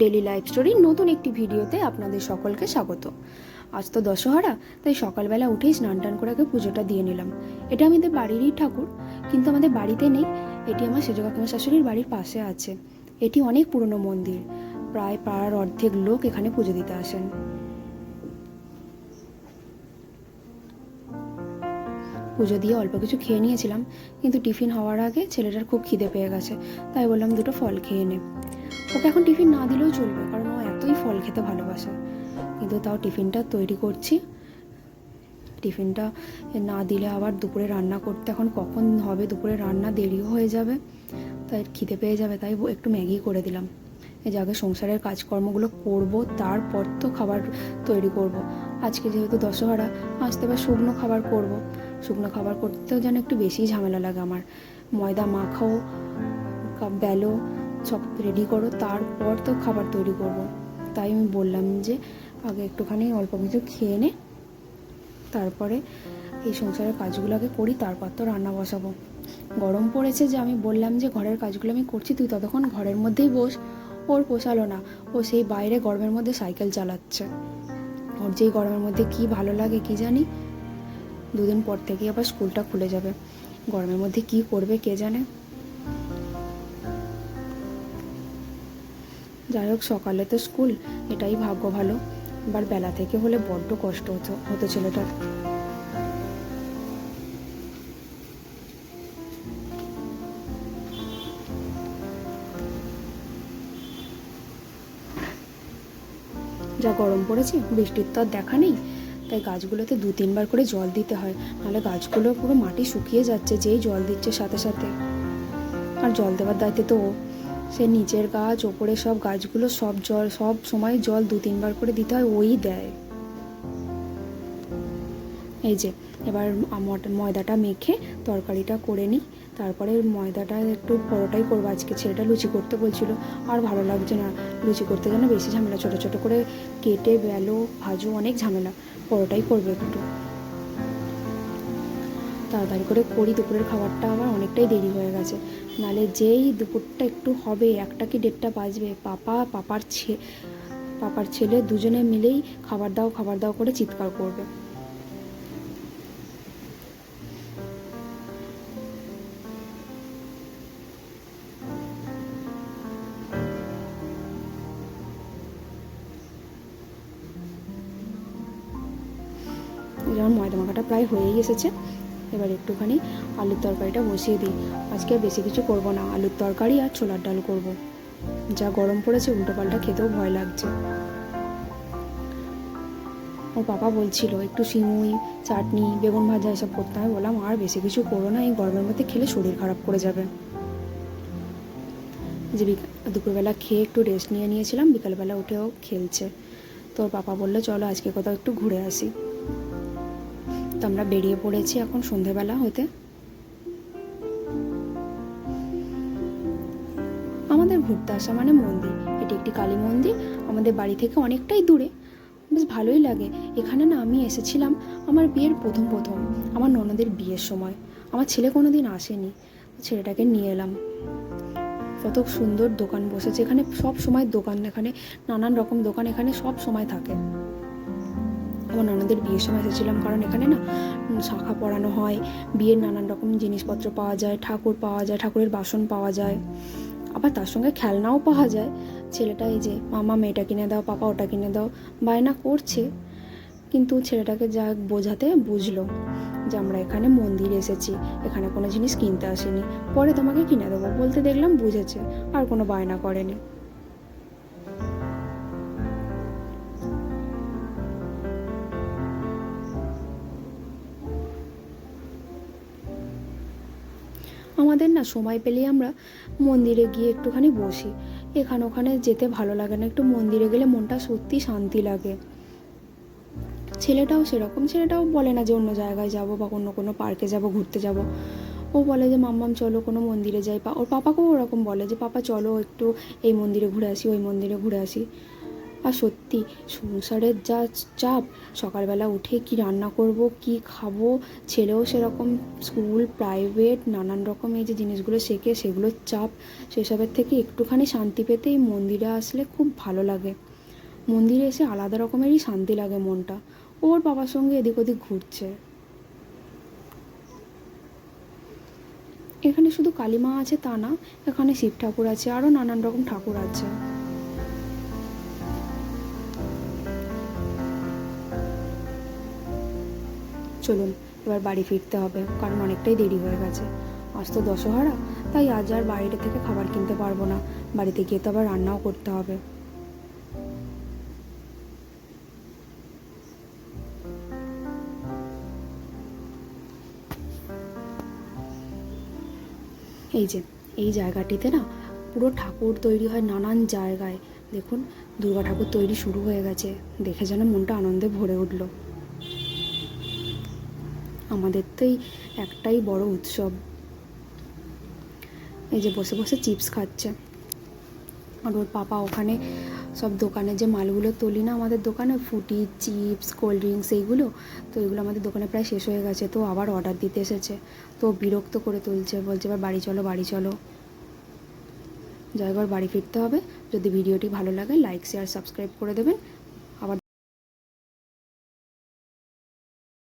Daily life স্টোরির নতুন একটি ভিডিওতে আপনাদের সকলকে স্বাগত। আজ তো দশহরা, তাই সকালবেলা উঠেই স্নান টান করে আগে পুজোটা দিয়ে নিলাম। এটা আমাদের বাড়িরই ঠাকুর, কিন্তু আমাদের বাড়িতে নেই। এটি আমার সেজ কাকিমা শাশুড়ির বাড়ির পাশে আছে। এটি অনেক পুরনো মন্দির। প্রায় পাড়ার অর্ধেক লোক এখানে পুজো দিতে আসেন। পুজো দিয়ে অল্প কিছু খেয়ে নিয়েছিলাম, কিন্তু টিফিন হওয়ার আগে ছেলেটার খুব খিদে পেয়ে গেছে, তাই বললাম দুটো ফল খেয়ে নে। ওকে এখন টিফিন না দিলেও চলবে, কারণ ও এতই ফল খেতে ভালোবাসে। কিন্তু তাও টিফিনটা তৈরি করছি। টিফিনটা না দিলে আবার দুপুরে রান্না করতে এখন কখন হবে? দুপুরে রান্না দেরিও হয়ে যাবে, তাই খিদে পেয়ে যাবে, তাই একটু ম্যাগি করে দিলাম। এই যে আগে সংসারের কাজকর্মগুলো করব, তারপর তো খাবার তৈরি করব। আজকে যেহেতু দশহরা আসতে বা শুকনো খাবার করব। শুকনো খাবার করতেও যেন একটু বেশি ঝামেলা লাগে আমার। ময়দা মাখাও বেলো সব রেডি করো, তারপর তো খাবার তৈরি করব। তাই আমি বললাম যে, আগে একটুখানি অল্প কিছু খেয়ে নে, তারপরে এই সংসারের কাজগুলো আগে করি, তারপর তো রান্না বসাবো। গরম পড়েছে যে আমি বললাম যে, ঘরের কাজগুলো আমি করছি, তুই ততক্ষণ ঘরের মধ্যেই বস। ওর পোষালো না। ও সেই বাইরে গরমের মধ্যে সাইকেল চালাচ্ছে। ওর যেই গরমের মধ্যে কি ভালো লাগে কি জানি? দুদিন পর থেকে আবার স্কুলটা খুলে যাবে। গরমের মধ্যে কি করবে কে জানে? যাই হোক, সকালে তো স্কুল, এটাই ভাগ্য ভালো। এবার বেলা থেকে হলে বড্ড কষ্ট হতো হতো ছেলেটার। যা গরম পড়েছে, বৃষ্টির তো আর দেখা নেই, তাই গাছগুলোতে দু তিনবার করে জল দিতে হয়, নাহলে গাছগুলো পুরো মাটি শুকিয়ে যাচ্ছে, যেই জল দিচ্ছে সাথে সাথে। আর জল দেওয়ার দায়িত্বে তো সে নিচের গাছ, ওপরে সব গাছগুলো, সব জল, সব সময় জল দু তিনবার করে দিতে হয়, ওই দেয়। এই যে, এবার ময়দাটা মেখে তরকারিটা করে নিই। তারপরে ময়দাটা একটু পরোটাই করব। আজকে ছেলেটা লুচি করতে বলছিল, আর ভালো লাগছে না। লুচি করতে যেন বেশি ঝামেলা। ছোটো ছোটো করে কেটে, বেলো, ভাজো, অনেক ঝামেলা। পরোটাই করবে একটু। তাড়াতাড়ি করে করি, দুপুরের খাবারটা আমার অনেকটাই দেরি হয়ে গেছে। নালে যেই দুপুরটা একটু হবে, একটা কি দেড়টা বাজবে, পাপা, পাপার ছে, পাপার ছেলে দুজনে মিলেই খাবার দাও খাবার দাও করে চিৎকার করবে। যেমন ময়দা মাখাটা প্রায় হয়েই এসেছে। এবার একটুখানি আলুর তরকারিটা বসিয়ে দিই। আজকে বেশি কিছু করব না, আলুর তরকারি আর ছোলার ডাল করব। যা গরম পড়েছে, উল্টোপাল্টা খেতেও ভয় লাগছে। ওর পাপা বলছিল, একটু সিমুই, চাটনি, বেগুন ভাজা এসব করতে হবে বললাম, আর বেশি কিছু করো না, এই গরমের মধ্যে খেলে শরীর খারাপ করে যাবে। যে দুপুরবেলা খেয়ে একটু রেস্ট নিয়ে নিয়েছিলাম, বিকালবেলা উঠেও খেলছে। তোর পাপা বলল, চলো আজকে কোথাও একটু ঘুরে আসি। তো আমরা বেরিয়ে পড়েছি এখন সন্ধেবেলা হতে। আমাদের ঘুরতে আসা মানে মন্দির। এটি একটি কালী মন্দির, আমাদের বাড়ি থেকে অনেকটাই দূরে। বেশ ভালোই লাগে। এখানে না আমি এসেছিলাম আমার বিয়ের প্রথম প্রথম, আমার ননদের বিয়ের সময়। আমার ছেলে কোনো দিন আসেনি ছেলেটাকে নিয়ে এলাম। কত সুন্দর দোকান বসেছে। এখানে সব সময় দোকান, এখানে নানান রকম দোকান, এখানে সব সময় থাকে। আমার নানাদের বিয়ের সময় এসেছিলাম। কারণ এখানে না শাখা পড়ানো হয়, বিয়ের নানান রকম জিনিসপত্র পাওয়া যায়, ঠাকুর পাওয়া যায়, ঠাকুরের বাসন পাওয়া যায়। আবার তার সঙ্গে খেলনাও পাওয়া যায়। ছেলেটা এই যে, মামা, মেয়েটা কিনে দাও, পাপা ওটা কিনে দাও। বায়না করছে। কিন্তু ছেলেটাকে যা বোঝাতে বুঝলো যে, আমরা এখানে মন্দির এসেছি, এখানে কোনো জিনিস কিনতে আসিনি। পরে তোমাকে কিনে দেবো। বলতে দেখলাম বুঝেছে, আর কোনো বায়না করেনি। আমাদের না সময় পেলেই আমরা মন্দিরে গিয়ে একটুখানি বসি। এখানে ওখানে যেতে ভালো লাগে না, একটু মন্দিরে গেলে মনটা সত্যি শান্তি লাগে। ছেলেটাও সেরকম, ছেলেটাও বলে না যে অন্য জায়গায় যাব বা অন্য কোনো পার্কে যাব, ঘুরতে যাব। ও বলে যে, মাম্মাম, চলো কোনো মন্দিরে যাই। ওর পাপাকেও ওরকম বলে যে, পাপা, চলো একটু এই মন্দিরে ঘুরে আসি, ওই মন্দিরে ঘুরে আসি। আর সত্যি, সংসারের যা চাপ, সকালবেলা উঠে কি রান্না করব, কি খাব, ছেলেও সেরকম স্কুল, প্রাইভেট, নানান রকম এই যে জিনিসগুলো শেখে, সেগুলোর চাপ, সেসবের থেকে একটুখানি শান্তি পেতে এই মন্দিরে আসলে খুব ভালো লাগে। মন্দিরে এসে আলাদা রকমেরই শান্তি লাগে মনটা। ওর বাবার সঙ্গে এদিক ওদিক ঘুরছে। এখানে শুধু কালীমা আছে তা না, এখানে শিব ঠাকুর আছে, আরও নানান রকম ঠাকুর আছে। চলুন, এবার বাড়ি ফিরতে হবে, কারণ অনেকটাই দেরি হয়ে গেছে। আজ তো দশহরা, তাই আজ আর বাইরে থেকে খাবার কিনতে পারব না। বাড়িতে গিয়ে তো আবার রান্নাও করতে হবে। এই যে, এই জায়গাটিতে না পুরো ঠাকুর তৈরি হয় নানান জায়গায়। দেখুন, দুর্গা ঠাকুর তৈরি শুরু হয়ে গেছে। দেখে যেন মনটা আনন্দে ভরে উঠল। আমাদের তো এই একটাই বড় উৎসব। এই যে বসে বসে চিপস খাচ্ছে। আর ওর পাপা ওখানে সব দোকানে যে মালগুলো তুলি না, আমাদের দোকানে ফুটি, চিপস, কোল্ড ড্রিঙ্কস এইগুলো, তো এগুলো আমাদের দোকানে প্রায় শেষ হয়ে গেছে। তো আবার অর্ডার দিতে এসেছে। তো বিরক্ত করে তুলছে, বলছে এবার বাড়ি চলো বাড়ি চলো। এবার বাড়ি ফিরতে হবে। যদি ভিডিওটি ভালো লাগে লাইক শেয়ার সাবস্ক্রাইব করে দেবেন।